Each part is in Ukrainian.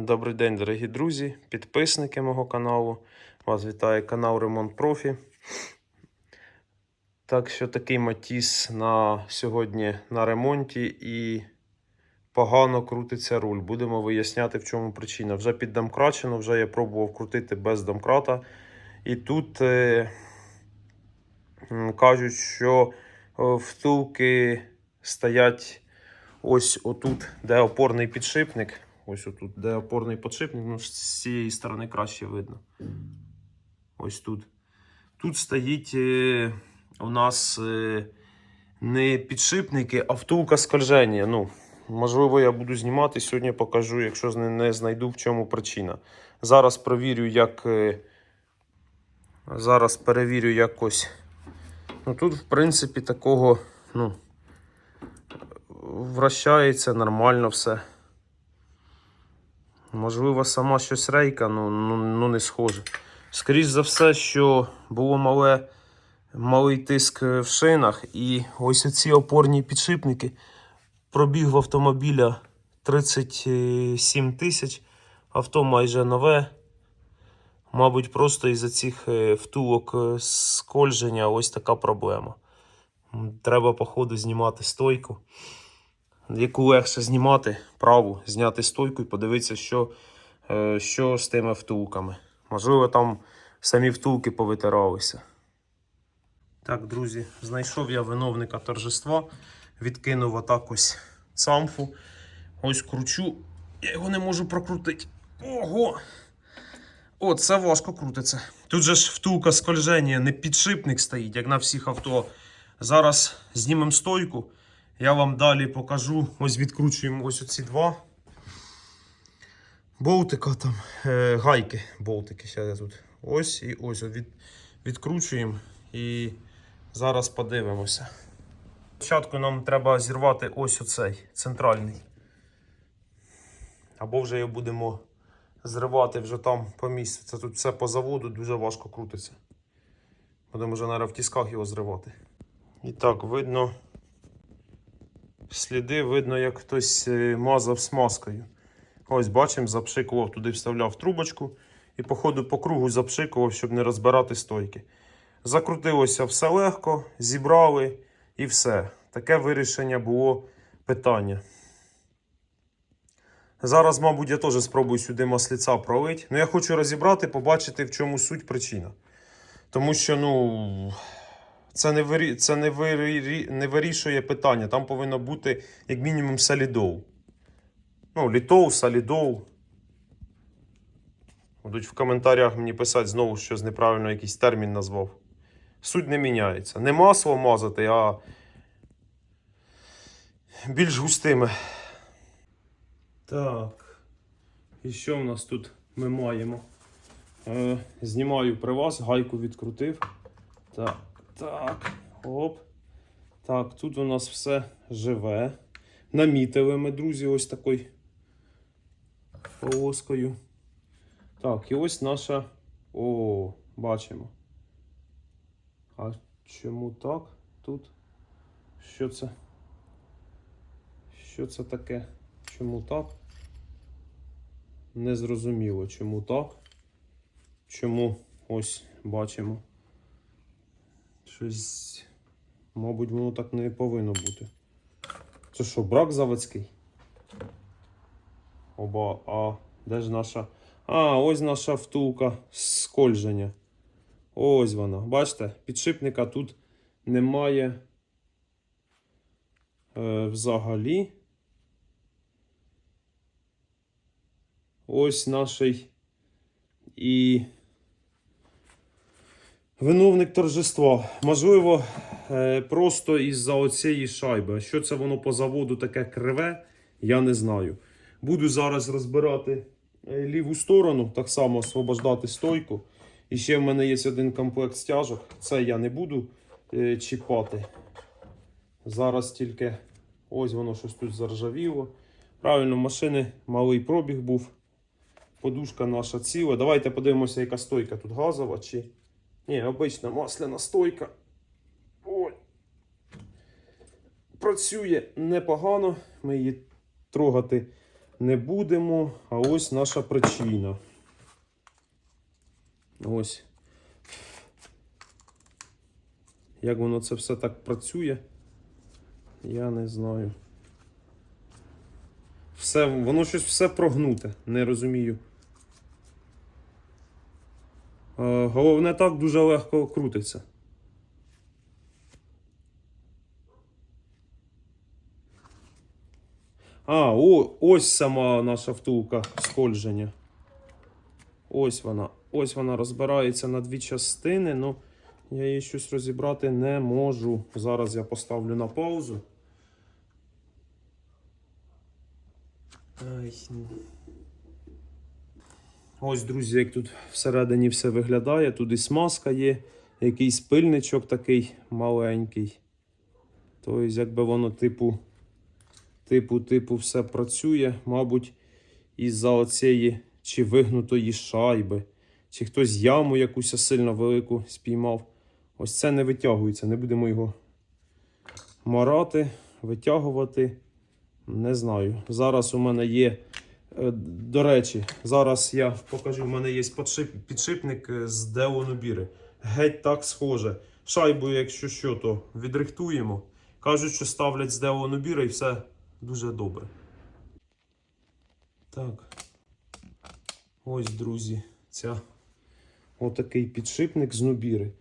Добрий день, дорогі друзі, підписники мого каналу. Вас вітає канал Ремонт Профі. Так що такий Матіс на сьогодні на ремонті і погано крутиться руль. Будемо виясняти, в чому причина. Вже піддомкрачено, вже я пробував крутити без домкрата. І тут е, кажуть, що е, втулки стоять ось отут, де опорний підшипник. Ось отут, де опорний підшипник, ну, з цієї сторони краще видно. Ось тут. Тут стоїть е, у нас е, не підшипники, а втулка скольження. Ну, можливо, я буду знімати. Сьогодні покажу, якщо не, знайду в чому причина. Зараз перевірю, як. Е, зараз перевірю якось. Ну, тут, в принципі, такого, ну, вращається нормально все. Можливо, сама щось рейка, ну, ну, ну не схоже. Скоріше за все, що було мале, малий тиск в шинах, і ось ці опорні підшипники. Пробіг в автомобіля 37 тисяч, авто майже нове. Мабуть, просто із-за цих е, втулок е, скольження ось така проблема. Треба, походу, знімати стойку яку легше знімати, праву, зняти стойку і подивитися, що, е, що з тими втулками. Можливо, там самі втулки повитиралися. Так, друзі, знайшов я виновника торжества, відкинув отак ось цамфу. Ось кручу. Я його не можу прокрутити. Ого! О, це важко крутиться. Тут же ж втулка скольження, не підшипник стоїть, як на всіх авто. Зараз знімемо стойку. Я вам далі покажу. Ось відкручуємо ось оці два болтика там, е, гайки, болтики. Я тут. Ось і ось від, відкручуємо і зараз подивимося. Спочатку нам треба зірвати ось оцей центральний. Або вже його будемо зривати вже там по місцю. Це тут все по заводу дуже важко крутиться. Будемо вже наверное, в тісках його зривати. І так, видно сліди видно, як хтось е, мазав смазкою. Ось бачимо, запшикував, туди вставляв трубочку і, по ходу по кругу запшикував, щоб не розбирати стойки. Закрутилося все легко, зібрали і все. Таке вирішення було питання. Зараз, мабуть, я теж спробую сюди масліця пролити. Ну, я хочу розібрати, побачити, в чому суть причина. Тому що, ну. Це не вирі... це не, вирі... не вирішує питання. Там повинно бути як мінімум солідол. Ну, літол, солідол. Будуть в коментарях мені писати знову, що з неправильно якийсь термін назвав. Суть не міняється. Не масло мазати, а більш густими. Так. І що в нас тут ми маємо? Е, знімаю при вас, гайку відкрутив. Так. Так, оп. Так, тут у нас все живе. Намітили ми, друзі, ось такою полоскою. Так, і ось наша. О, бачимо. А чому так? Тут? Що це? Що це таке? Чому так? Незрозуміло, чому так. Чому ось бачимо. Щось, мабуть, воно так не повинно бути. Це що, брак заводський? Оба, а де ж наша. А, ось наша втулка скольження. Ось вона. Бачите, підшипника тут немає е, взагалі. Ось наш і Виновник торжества. Можливо, е, просто із-за оцієї шайби. Що це воно по заводу таке криве, я не знаю. Буду зараз розбирати е, ліву сторону, так само освобождати стойку. І ще в мене є один комплект стяжок. Це я не буду е, чіпати. Зараз тільки ось воно щось тут заржавіло. Правильно, машини малий пробіг був. Подушка наша ціла. Давайте подивимося, яка стойка тут газова. чи... Ні, обична масляна стойка. Ой. Працює непогано. Ми її трогати не будемо. А ось наша причина. Ось. Як воно це все так працює, я не знаю. Все, воно щось все прогнуте, не розумію. Е, Головне так дуже легко крутиться. А, о, ось сама наша втулка сходження. Ось вона. Ось вона розбирається на дві частини, ну я її щось розібрати не можу. Зараз я поставлю на паузу. Ай. Ось, друзі, як тут всередині все виглядає. Тут і смазка є, якийсь пильничок такий маленький. Тобто, якби воно типу, типу, типу, все працює, мабуть, із-за оцієї чи вигнутої шайби, чи хтось яму якусь сильно велику спіймав. Ось це не витягується, не будемо його марати, витягувати. Не знаю. Зараз у мене є. Е, До речі, зараз я покажу, у мене є підшипник е, з Деонобіри. Геть так схоже. Шайбу, якщо що, то відрихтуємо. Кажуть, що ставлять з Деонобіри і все дуже добре. Так. Ось, друзі, ця отакий підшипник з Нобіри.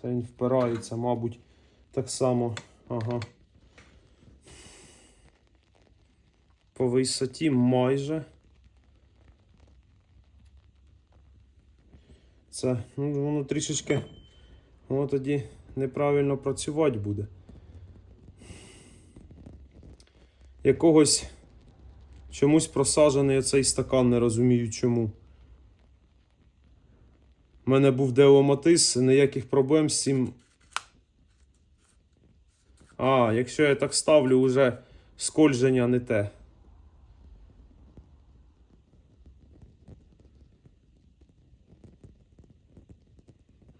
Це він впирається, мабуть, так само. Ага. По висоті майже. Це, ну, воно трішечки воно тоді неправильно працювати буде. Якогось чомусь просаджений оцей стакан, не розумію чому. У мене був деоматис, ніяких проблем з цим а, якщо я так ставлю, уже скольження не те.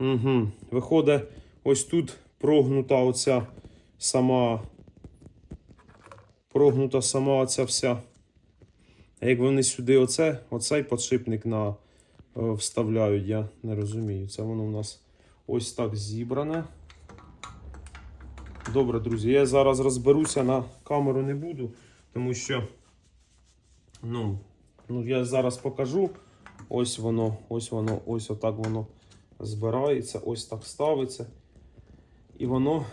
Угу. Виходить, ось тут прогнута оця сама. Прогнута сама оця вся. А як вони сюди оце, оцей подшипник на, е, вставляють, я не розумію. Це воно у нас ось так зібране. Добре, друзі, я зараз розберуся на камеру не буду, тому що ну, ну, я зараз покажу. Ось воно, ось воно, ось отак воно збирається, ось так ставиться. І воно,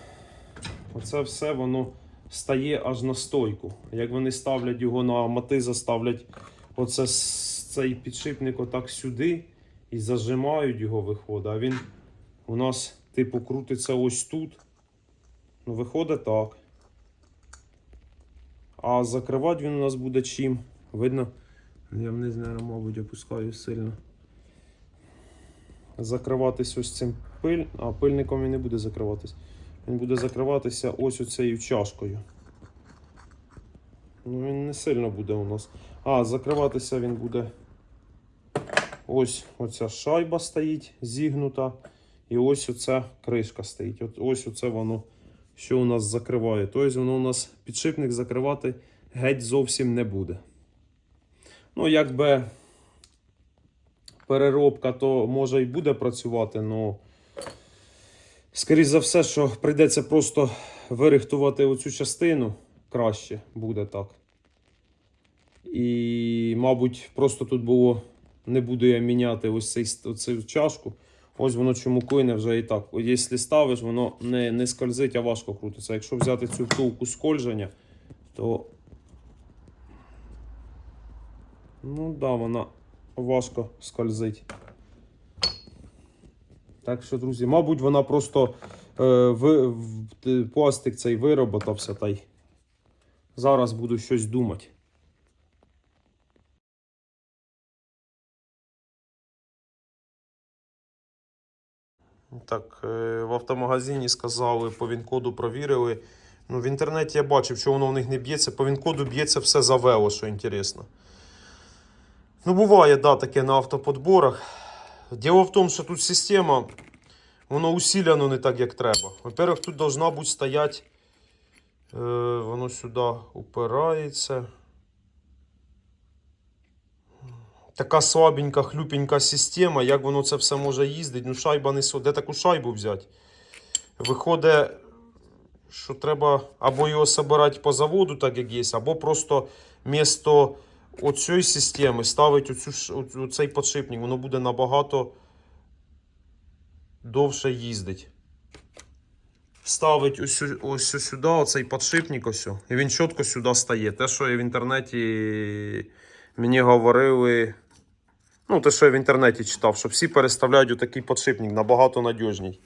оце все воно стає аж на стойку. Як вони ставлять його на матиза, ставлять оце цей підшипник отак сюди і зажимають його, виходить. А він у нас, типу, крутиться ось тут. Ну, виходить так. А закривати він у нас буде чим? Видно? Я вниз, мабуть, опускаю сильно. Закриватись ось цим пиль. А пильником він не буде закриватись. Він буде закриватися ось оцею чашкою. Ну, він не сильно буде у нас. А, закриватися він буде. Ось оця шайба стоїть зігнута. І ось оця кришка стоїть. От, ось оце воно що у нас закриває. Тобто воно у нас підшипник закривати геть зовсім не буде. Ну, якби переробка, то може і буде працювати, але скоріш за все, що прийдеться просто вирихтувати оцю частину краще буде так. І, мабуть, просто тут було, не буду я міняти ось цей, оцю чашку. Ось воно чому клине вже і так. Якщо ставиш, воно не, не скользить, а важко крутиться. Якщо взяти цю втулку скольження, то. Ну да, вона важко скользить. Так що, друзі, мабуть, вона просто е, в, в, пластик цей вироботався та й зараз буду щось думати. Так, е, в автомагазині сказали, по він-коду провірили. Ну, в інтернеті я бачив, що воно в них не б'ється. По він-коду б'ється все за вело, що інтересно. Ну, буває, да, таке на автоподборах. Діло в тому, що тут система, воно усіляно не так, як треба. Во-первых, тут должна бути стоять Е, воно сюди упирається. Така слабенька, хлюпенька система, як воно це все може їздити. Ну, шайба не. Де таку шайбу взяти? Виходить, що треба або його собирати по заводу, так як є, або просто місто оцієї системи ставити оцю, оцей подшипник. Воно буде набагато довше їздить. Ставить ось, ось сюди оцей подшипник ось. І він чітко сюди стає. Те, що я в інтернеті мені говорили. Ну, те, що я в інтернеті читав, що всі переставляють отакий подшипник набагато надіжній.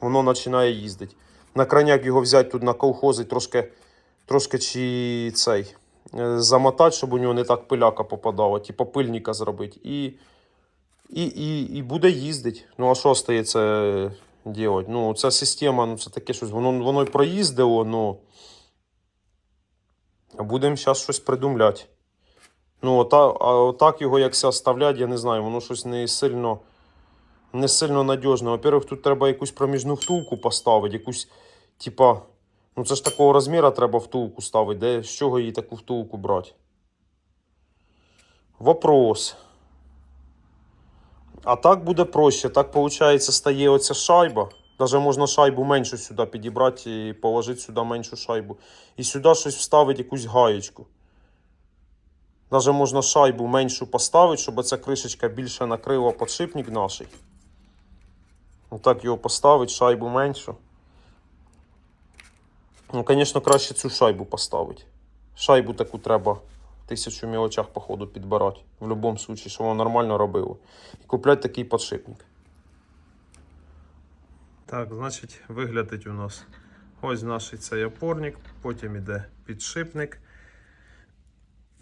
Воно починає їздити. На крайняк його взяти тут на колхози, трошки, трошки чи цей замотати, щоб у нього не так пиляка попадала, типу пильника зробити. І, і, і, і буде їздити. Ну, а що остається робити? Ну, ця система, ну це таке щось. Воно, воно й проїздило, ну. Будемо зараз щось придумляти. Ну, ота, а отак його якся оставлять, я не знаю, воно щось не сильно, не сильно надіжне. Во-первых, тут треба якусь проміжну втулку поставити, якусь, типа, ну це ж такого розміру треба втулку ставити, де, з чого їй таку втулку брати? Вопрос. А так буде проще. Так, виходить, стає оця шайба. Даже можна шайбу меншу сюди підібрати і положити сюди меншу шайбу. І сюди щось вставити, якусь гаєчку. Даже можна шайбу меншу поставити, щоб ця кришечка більше накрила подшипник наш. Отак його поставити, шайбу меншу. Ну, звісно, краще цю шайбу поставити. Шайбу таку треба тисячу мілочах, походу, підбирати. В будь-якому випадку, щоб воно нормально робило. І купляти такий подшипник. Так, значить, виглядить у нас ось наш цей опорник, потім іде підшипник.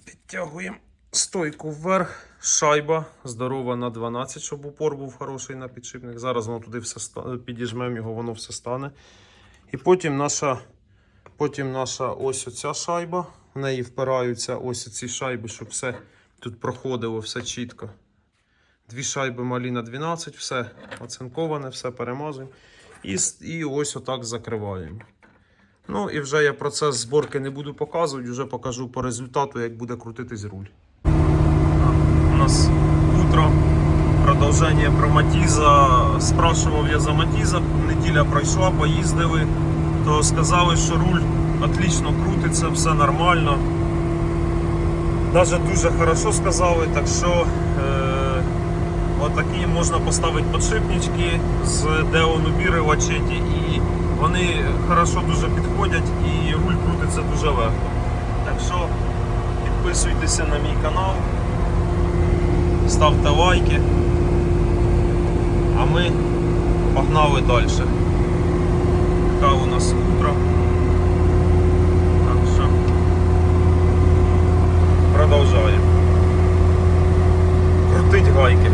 Підтягуємо стойку вверх, шайба здорова на 12, щоб упор був хороший на підшипник. Зараз воно туди все підіжмемо його, воно все стане. І потім наша, потім наша ось оця шайба. В неї впираються ось ці шайби, щоб все тут проходило, все чітко. Дві шайби малі на 12, все оцинковане, все перемазуємо. І, і ось отак закриваємо. Ну і вже я процес зборки не буду показувати, вже покажу по результату, як буде крутитись руль. У нас утро, продовження про Матіза. Спрашував я за Матіза, неділя пройшла, поїздили, то сказали, що руль отлично крутиться, все нормально. Даже дуже хорошо сказали, так що е, отакі можна поставити подшипнички з деонубірувачі і вони хорошо дуже підходять і руль крутиться дуже легко. Так що підписуйтеся на мій канал, ставте лайки, а ми погнали далі. Така у нас утро. Так що продовжаємо. Крутить гайки.